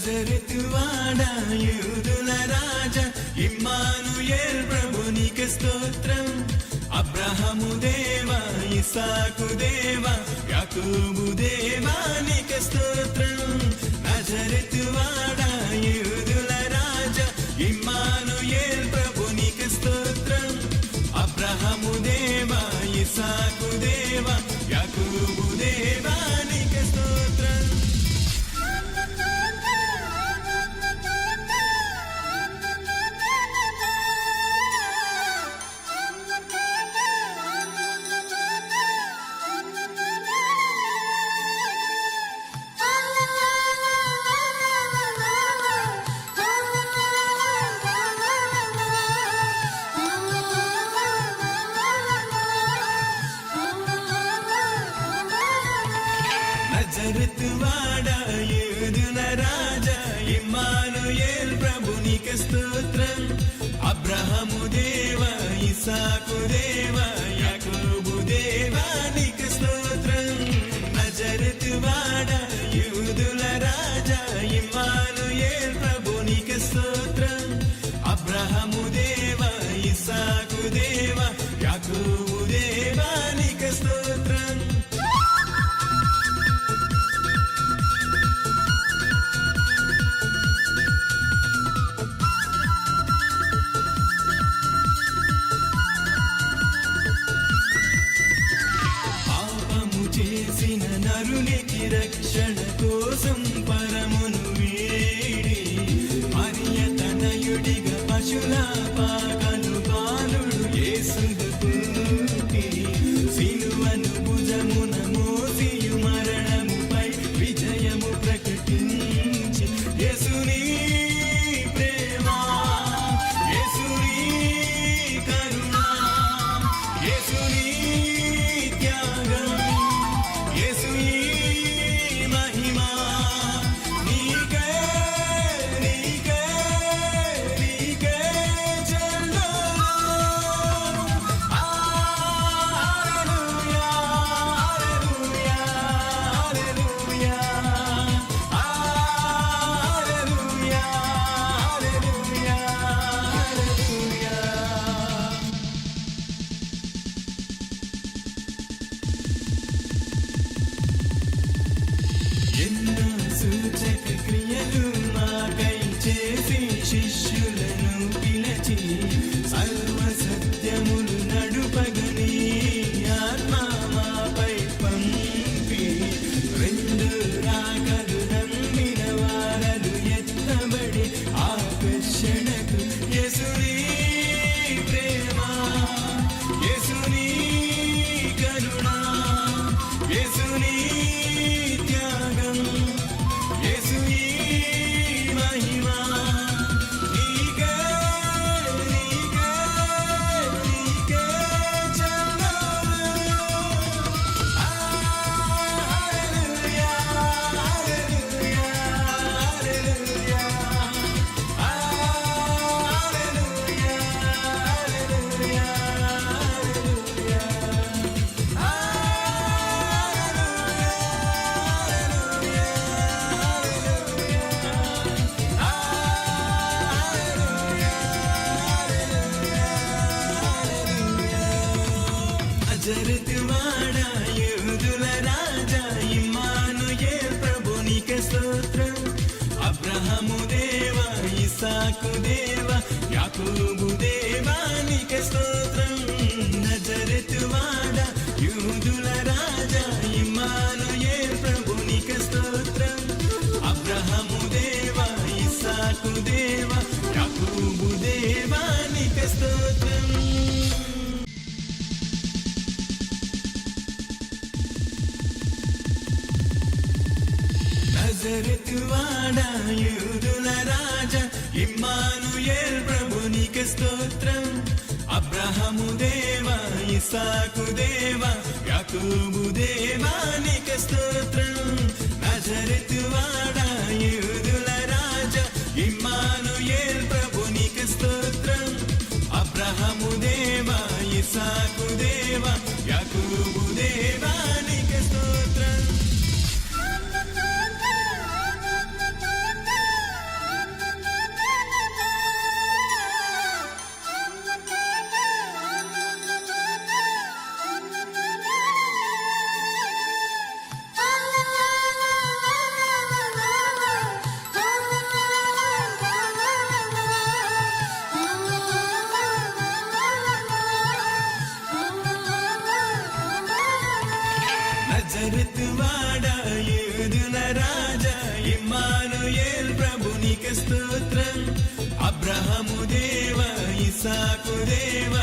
నజరితువాడా యూదుల రాజా ఇమ్మానుయేల్ ప్రభునికి స్తోత్రం అబ్రహము దేవా ఇసాకు దేవా యాకూబు దేవా నీకు స్తోత్రం నజరితువాడా యూదుల రాజా ఇమ్మానుయేల్ ప్రభునికి స్తోత్రం అబ్రహము దేవా ఇసాకు దేవా యూదుల రాజా ఇమ్మానుయేల్ ప్రభునికి స్తోత్రం అబ్రహము దేవ ఇసాకు దేవ యాకోబు దేవా స్తోత్రం నజరతు యూదుల రాజా ఇమ్మా నరునికి రక్షణ కోసం పరమును వీడి మరియతనయుడిగా పశుల పాకలు ఇసాకు దేవా యాకోబు దేవా నీకే స్తోత్రం. నజరతు వాడా యూదుల రాజా ఇమ్మానుయేల్ ప్రభునికి స్తోత్రం. అబ్రహము దేవా ఇసాకు దేవా యాకోబు దేవా నీకే స్తోత్రం. నజరతు వాడా యూదుల రాజా ఇమ్మానుయేల్ ప్రభునికి స్తోత్రం అబ్రహము దేవా ఇసాకు దేవా యాకూబు దేవానికి స్తోత్రం నజరతు వాడా యూదుల రాజా ఇమ్మానుయేల్ ప్రభునికి స్తోత్రం అబ్రహము దేవా ఇసాకు దేవా యాకూబు దేవా. ಎತ್ತುವಾಡ ಯೇದುನ ರಾಜ ಇಮ್ಮಾನುಯೇಲ್ ಪ್ರಭು ನಿಕ ಸ್ತೋತ್ರ ಅಬ್ರಹಮು ದೇವ ಇಸಾಕು ದೇವ